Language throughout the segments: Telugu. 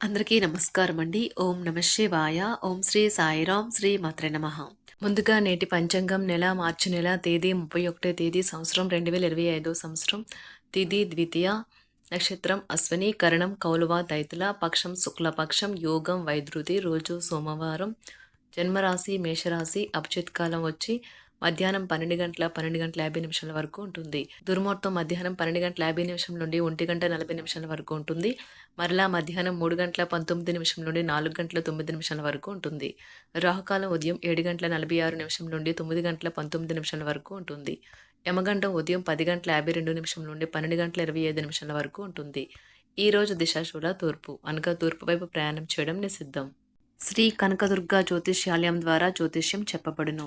అందరికీ నమస్కారం అండి ఓం నమ శివాయ. ఓం శ్రీ సాయిరాం శ్రీ మాత్రే నమ. ముందుగా నేటి పంచాంగం నెల మార్చి నెల తేదీ ముప్పై ఒకటో తేదీ సంవత్సరం రెండు వేల ఇరవై ఐదో సంవత్సరం. తిథి ద్వితీయ నక్షత్రం అశ్వని కరణం కౌలువ దైతుల పక్షం శుక్లపక్షం యోగం వైద్యుతి రోజు సోమవారం జన్మరాశి మేషరాశి అభిజిత్ కాలం వచ్చి మధ్యాహ్నం పన్నెండు గంటల పన్నెండు గంటల యాభై నిమిషాల వరకు ఉంటుంది. దుర్ముహూర్తం మధ్యాహ్నం పన్నెండు గంటల యాభై నిమిషం నుండి ఒంటి గంట నలభై నిమిషాల వరకు ఉంటుంది. మరలా మధ్యాహ్నం మూడు గంటల పంతొమ్మిది నిమిషం నుండి నాలుగు గంటల తొమ్మిది నిమిషాల వరకు ఉంటుంది. రాహుకాలం ఉదయం ఏడు గంటల నలభై ఆరు నిమిషం నుండి తొమ్మిది గంటల పంతొమ్మిది నిమిషాల వరకు ఉంటుంది. యమగండం ఉదయం పది గంటల యాభై రెండు నిమిషం నుండి పన్నెండు గంటల ఇరవై ఐదు నిమిషాల వరకు ఉంటుంది. ఈ రోజు దిశాశూల తూర్పు అనగా తూర్పు వైపు ప్రయాణం చేయడం నిషిద్ధం. శ్రీ కనకదుర్గ జ్యోతిష్యాలయం ద్వారా జ్యోతిష్యం చెప్పబడును.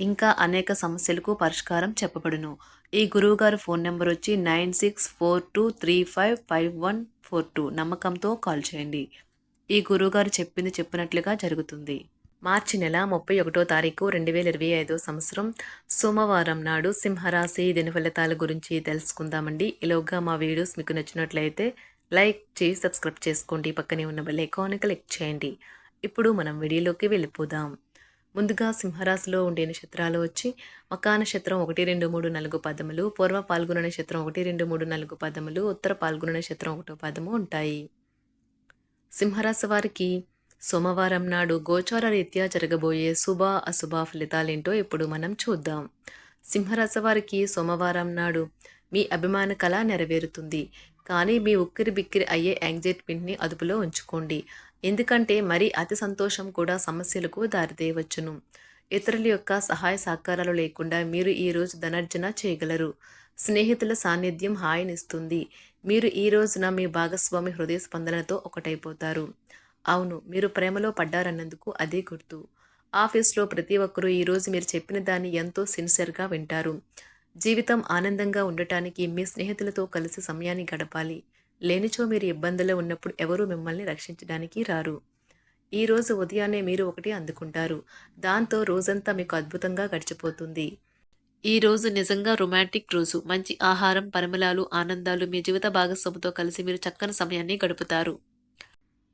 ఇంకా అనేక సమస్యలకు పరిష్కారం చెప్పబడును. ఈ గురువుగారి ఫోన్ నెంబర్ వచ్చి nine six four two three five five one four two నమ్మకంతో కాల్ చేయండి. ఈ గురువుగారు చెప్పింది చెప్పినట్లుగా జరుగుతుంది. మార్చి నెల ముప్పై ఒకటో తారీఖు రెండు వేల ఇరవై ఐదో సంవత్సరం సోమవారం నాడు సింహరాశి దిన ఫలితాల గురించి తెలుసుకుందామండి. ఈలోగా మా వీడియోస్ మీకు నచ్చినట్లయితే లైక్ చేసి సబ్స్క్రైబ్ చేసుకోండి. పక్కనే ఉన్న బెల్ ఐకాన్ క్లిక్ చేయండి. ఇప్పుడు మనం వీడియోలోకి వెళ్ళిపోదాం. ముందుగా సింహరాశిలో ఉండే నక్షత్రాలు వచ్చి మకా నక్షత్రం ఒకటి రెండు మూడు నాలుగు పదములు పూర్వ పాల్గొన నక్షత్రం ఒకటి రెండు మూడు నాలుగు పదములు ఉత్తర పాల్గొన నక్షత్రం ఒకటో పదము ఉంటాయి. సింహరాశి వారికి సోమవారం నాడు గోచార రీత్యా జరగబోయే శుభ అశుభ ఫలితాలేంటో ఇప్పుడు మనం చూద్దాం. సింహరాశి వారికి సోమవారం నాడు మీ అభిమాన కళ నెరవేరుతుంది. కానీ మీ ఉక్కిరి బిక్కిరి అయ్యే యాంగ్జైట్మెంట్ని అదుపులో ఉంచుకోండి. ఎందుకంటే మరి అతి సంతోషం కూడా సమస్యలకు దారితీయవచ్చును. ఇతరుల యొక్క సహాయ సహకారాలు లేకుండా మీరు ఈరోజు ధనార్జన చేయగలరు. స్నేహితుల సాన్నిధ్యం హాయినిస్తుంది. మీరు ఈ రోజున మీ భాగస్వామి హృదయ స్పందనతో ఒకటైపోతారు. అవును మీరు ప్రేమలో పడ్డారన్నందుకు అదే గుర్తు. ఆఫీస్లో ప్రతి ఒక్కరూ ఈరోజు మీరు చెప్పిన దాన్ని ఎంతో సిన్సియర్గా వింటారు. జీవితం ఆనందంగా ఉండటానికి మీ స్నేహితులతో కలిసి సమయాన్ని గడపాలి. లేనిచో మీరు ఇబ్బందుల్లో ఉన్నప్పుడు ఎవరూ మిమ్మల్ని రక్షించడానికి రారు. ఈ రోజు ఉదయాన్నే మీరు ఒకటి అందుకుంటారు. దాంతో రోజంతా మీకు అద్భుతంగా గడిచిపోతుంది. ఈ రోజు నిజంగా రొమాంటిక్ రోజు. మంచి ఆహారం పరిమళాలు ఆనందాలు మీ జీవిత భాగస్వామితో కలిసి మీరు చక్కని సమయాన్ని గడుపుతారు.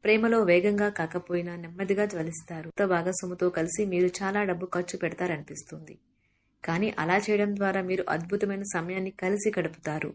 ప్రేమలో వేగంగా కాకపోయినా నెమ్మదిగా జ్వలిస్తారు. కొత్త భాగస్వామితో కలిసి మీరు చాలా డబ్బు ఖర్చు పెడతారనిపిస్తుంది. కానీ అలా చేయడం ద్వారా మీరు అద్భుతమైన సమయాన్ని కలిసి గడుపుతారు.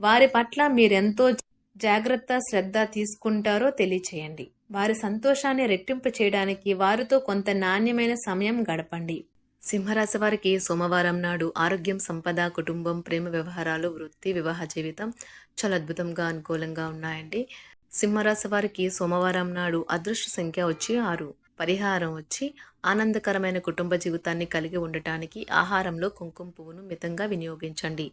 వారి పట్ల మీరెంతో జాగ్రత్త శ్రద్ధ తీసుకుంటారో తెలియచేయండి. వారి సంతోషాన్ని రెట్టింపు చేయడానికి వారితో కొంత నాణ్యమైన సమయం గడపండి. సింహరాశి వారికి సోమవారం నాడు ఆరోగ్యం సంపద కుటుంబం ప్రేమ వ్యవహారాలు వృత్తి వివాహ జీవితం చాలా అద్భుతంగా అనుకూలంగా ఉన్నాయండి. సింహరాశి వారికి సోమవారం నాడు అదృష్ట సంఖ్య వచ్చి ఆరు. పరిహారం వచ్చి ఆనందకరమైన కుటుంబ జీవితాన్ని కలిగి ఉండటానికి ఆహారంలో కుంకుమ పువ్వును మితంగా వినియోగించండి.